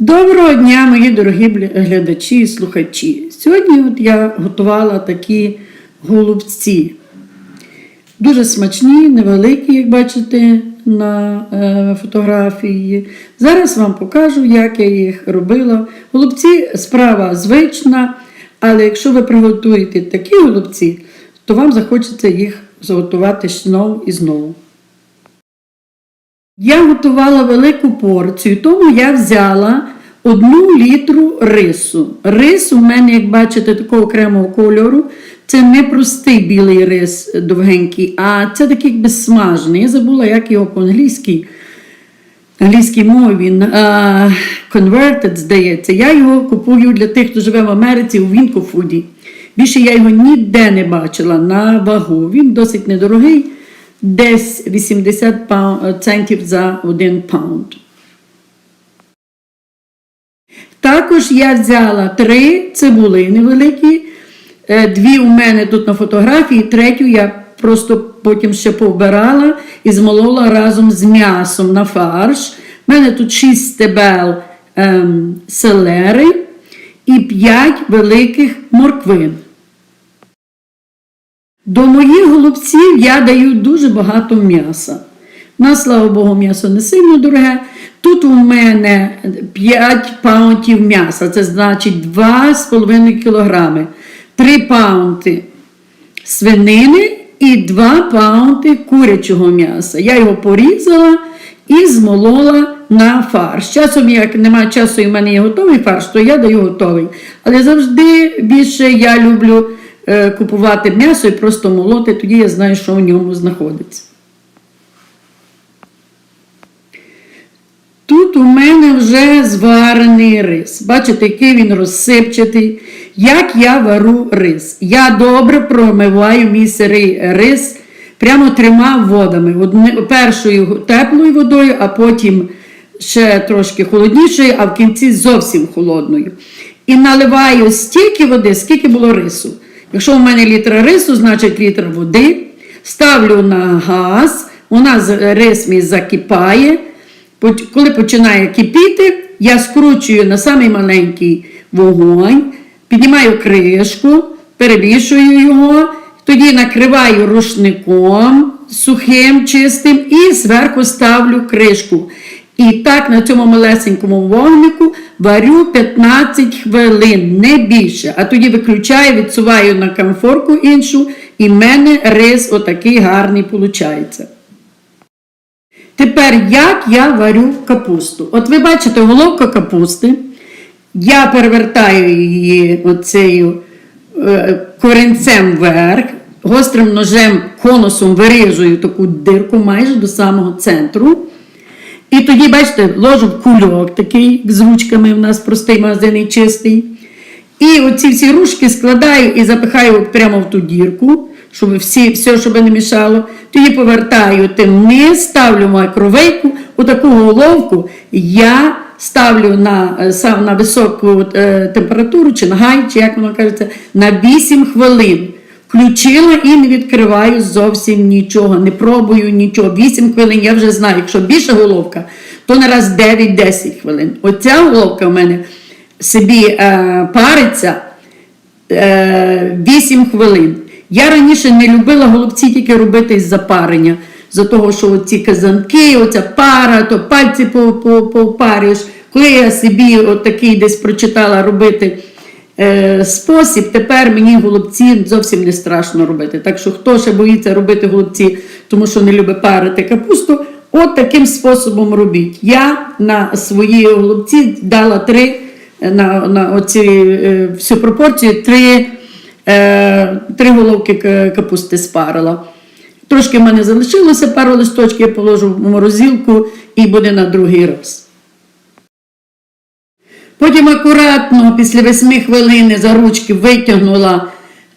Доброго дня, мої дорогі глядачі і слухачі. Сьогодні от я готувала такі голубці. Дуже смачні, невеликі, як бачите на е, фотографії. Зараз вам покажу, як я їх робила. Голубці справа звична, але якщо ви приготуєте такі голубці, то вам захочеться їх зготувати знову і знову. Я готувала велику порцію, тому я взяла одну літру рису. Рис у мене, як бачите, такого окремого кольору. Це не простий білий рис довгенький, а це такий якби смажений. Я забула, як його по-англійськи. Англійській мові він converted, здається. Я його купую для тих, хто живе в Америці у Вінкофуді. Більше я його ніде не бачила на вагу. Він досить недорогий, десь 80 центів за один паунд. Також я взяла три цибулини великі. Е, Дві у мене тут на фотографії, третю я просто потім ще повбирала і змолола разом з м'ясом на фарш. У мене тут 6 стебел ем, селери і 5 великих морквин. До моїх голубців я даю дуже багато м'яса. У нас, слава Богу, м'ясо не сильно дороге. Тут у мене 5 паунтів м'яса, це значить 2,5 кілограми. 3 паунти свинини і 2 паунти курячого м'яса. Я його порізала і змолола на фарш. Часом, як немає часу і в мене є готовий фарш, то я даю готовий. Але завжди більше я люблю купувати м'ясо і просто молоти, тоді я знаю, що в ньому знаходиться. Тут у мене вже зварений рис. Бачите, який він розсипчатий. Як я вару рис? Я добре промиваю мій сирий рис прямо трьома водами. Першою теплою водою, а потім ще трошки холоднішою, а в кінці зовсім холодною. І наливаю стільки води, скільки було рису. Якщо у мене літр рису, значить літр води. Ставлю на газ, у нас рис мій закипає. Коли починає кипіти, я скручую на самий маленький вогонь, піднімаю кришку, перевішую його, тоді накриваю рушником сухим, чистим і зверху ставлю кришку. І так на цьому малесенькому вогнику варю 15 хвилин, не більше. А тоді виключаю, відсуваю на камфорку іншу, і в мене рис отакий гарний виходить. Тепер як я варю капусту? От ви бачите головка капусти. Я перевертаю її оцею е, корінцем вверх, гострим ножем конусом виріжую таку дирку майже до самого центру. І тоді, бачите, ложу в кульок такий з ручками, у нас простий магазин чистий. І оці всі ручки складаю і запихаю прямо в ту дірку, щоб всі, все, щоб не мішало. Тоді повертаю тим вниз, ставлю в микровейку, отаку головку я ставлю на, е, сам на високу е, температуру, чи на гай, чи як воно кажеться, на 8 хвилин. Включила і не відкриваю зовсім нічого, не пробую нічого. 8 хвилин я вже знаю, якщо більша головка, то на раз 9-10 хвилин. Оця головка в мене собі е, париться е, 8 хвилин. Я раніше не любила голубці тільки робити із запарення. За того, що ці казанки, оця пара, то пальці по- по- Коли я собі от такий десь прочитала робити спосіб, тепер мені голубці зовсім не страшно робити. Так що хто ще боїться робити голубці, тому що не любить парити капусту, от таким способом робіть. Я на свої голубці дала три, е, на, на оці, е, всю пропорцію три, е, три головки капусти спарила. Трошки в мене залишилося пару листочків, я положу в морозилку і буде на другий раз. Потім акуратно, після 8 хвилин за ручки витягнула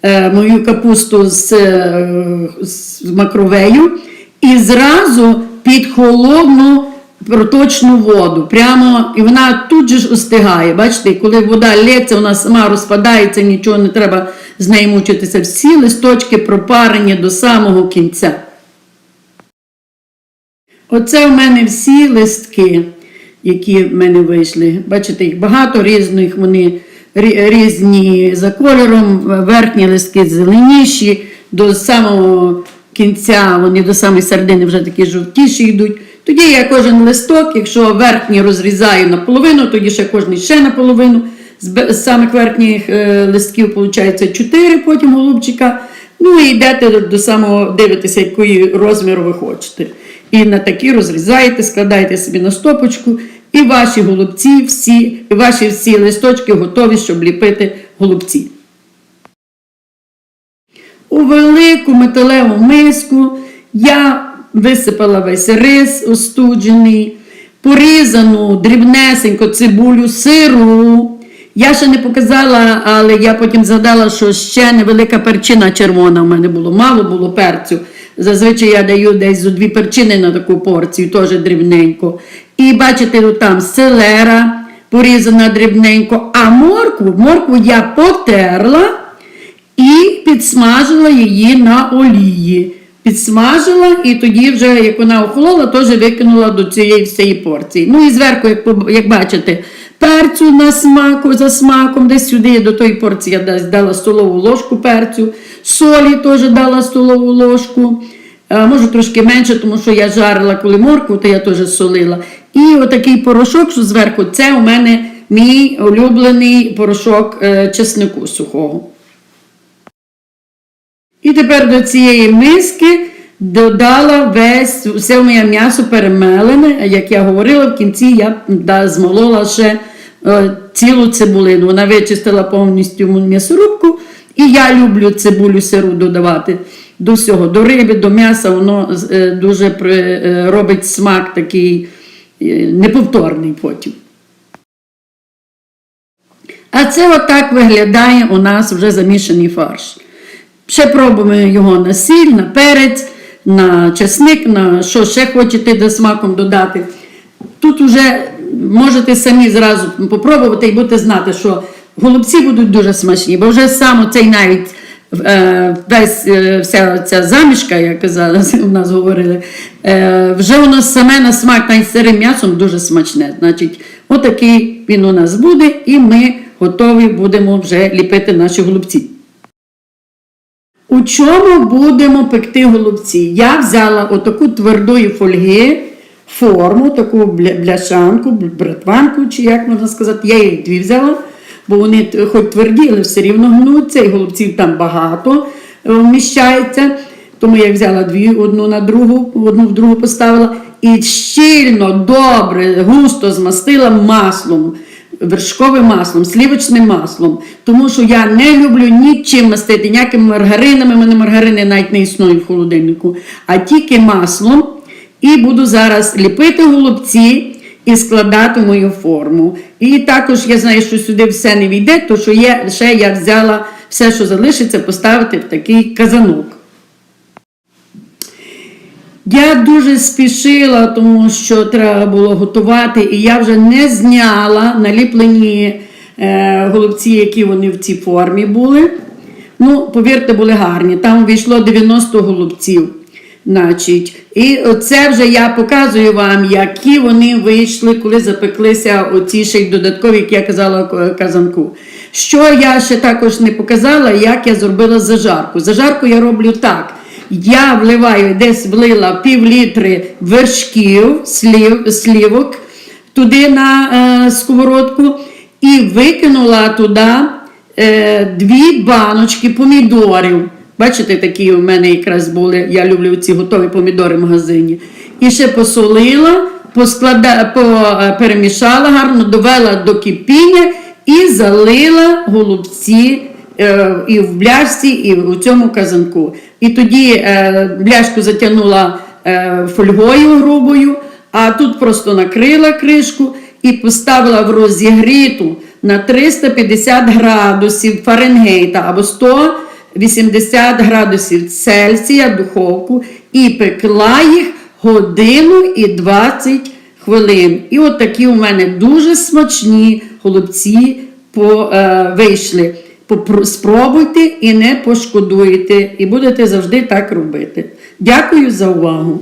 е, мою капусту з, е, з макровею і зразу під холодну проточну воду. Прямо, і вона тут же ж остигає. Бачите, коли вода лється, вона сама розпадається, нічого не треба з нею мучитися. Всі листочки пропарені до самого кінця. Оце в мене всі листки. Які в мене вийшли. Бачите, їх багато різних, вони різні за кольором, верхні листки зеленіші, до самого кінця, вони до самої середини вже такі жовтіші йдуть. Тоді я кожен листок, якщо верхній розрізаю наполовину, тоді ще кожний ще наполовину. З, самих верхніх е, листків виходить 4 потім голубчика. Ну і йдете до, самого дивитеся, якої розміру ви хочете. І на такі розрізаєте, складаєте собі на стопочку, і ваші голубці всі, і ваші всі листочки готові, щоб ліпити голубці. У велику металеву миску я висипала весь рис остуджений, порізану дрібнесенько цибулю сиру. Я ще не показала, але я потім згадала, що ще невелика перчина червона в мене було, мало було перцю. Зазвичай я даю десь дві перчини на таку порцію, теж дрібненько. І бачите, от там селера порізана дрібненько, а моркву, моркву я потерла і підсмажила її на олії. Підсмажила і тоді, вже, як вона охолола, теж викинула до цієї всієї порції. Ну і зверху, як, як бачите, перцю на смаку, за смаком, десь сюди до тої порції я дала столову ложку перцю, солі теж дала столову ложку. Е, Може трошки менше, тому що я жарила коли моркву, то я теж солила. І отакий порошок, що зверху, це у мене мій улюблений порошок е, чеснику сухого. І тепер до цієї миски додала весь все моє м'ясо перемелене. Як я говорила, в кінці я да, змолола ще е, цілу цибулину. Вона вичистила повністю м'ясорубку. І я люблю цибулю сиру додавати до всього, до риби, до м'яса. Воно е, дуже е, робить смак такий е, неповторний потім. А це отак виглядає у нас вже замішаний фарш. Ще пробуємо його на сіль, на перець, на чесник, на що ще хочете до смаком додати. Тут вже можете самі зразу попробувати і будете знати, що голубці будуть дуже смачні, бо вже сам цей навіть весь е, вся ця замішка, як казали, у нас говорили, е, вже воно саме на смак навіть сирим м'ясом дуже смачне. Значить, отакий він у нас буде, і ми готові будемо вже ліпити наші голубці. У чому будемо пекти голубці? Я взяла отаку твердої фольги, форму, таку бляшанку, братванку, чи як можна сказати, я їх дві взяла, бо вони хоч тверді, але все рівно гнуться, і голубців там багато е, вміщається. Тому я взяла дві, одну на другу, одну в другу поставила і щільно, добре, густо змастила маслом вершковим маслом, слівочним маслом, тому що я не люблю нічим мастити, ніякими маргаринами, у мене маргарини навіть не існують в холодильнику, а тільки маслом. І буду зараз ліпити голубці і складати мою форму. І також я знаю, що сюди все не війде, то що є, ще я взяла все, що залишиться, поставити в такий казанок. Я дуже спішила, тому що треба було готувати, і я вже не зняла наліплені е, голубці, які вони в цій формі були. Ну, повірте, були гарні. Там війшло 90 голубців. Значить, і це вже я показую вам, які вони вийшли, коли запеклися оці ще й додаткові, як я казала, казанку. Що я ще також не показала, як я зробила зажарку. Зажарку я роблю так. Я вливаю, десь влила пів літри вершків, слів, слівок туди на е, сковородку і викинула туди е, дві баночки помідорів. Бачите, такі у мене якраз були. Я люблю ці готові помідори в магазині. І ще посолила, посклада, е, перемішала гарно, довела до кипіння і залила голубці е, і в бляшці, і в цьому казанку. І тоді е, бляшку затягнула е, фольгою грубою, а тут просто накрила кришку і поставила в розігріту на 350 градусів Фаренгейта або 180 градусів Цельсія духовку і пекла їх годину і 20 хвилин. І от такі у мене дуже смачні голубці по, е, вийшли. Спробуйте і не пошкодуєте, і будете завжди так робити. Дякую за увагу!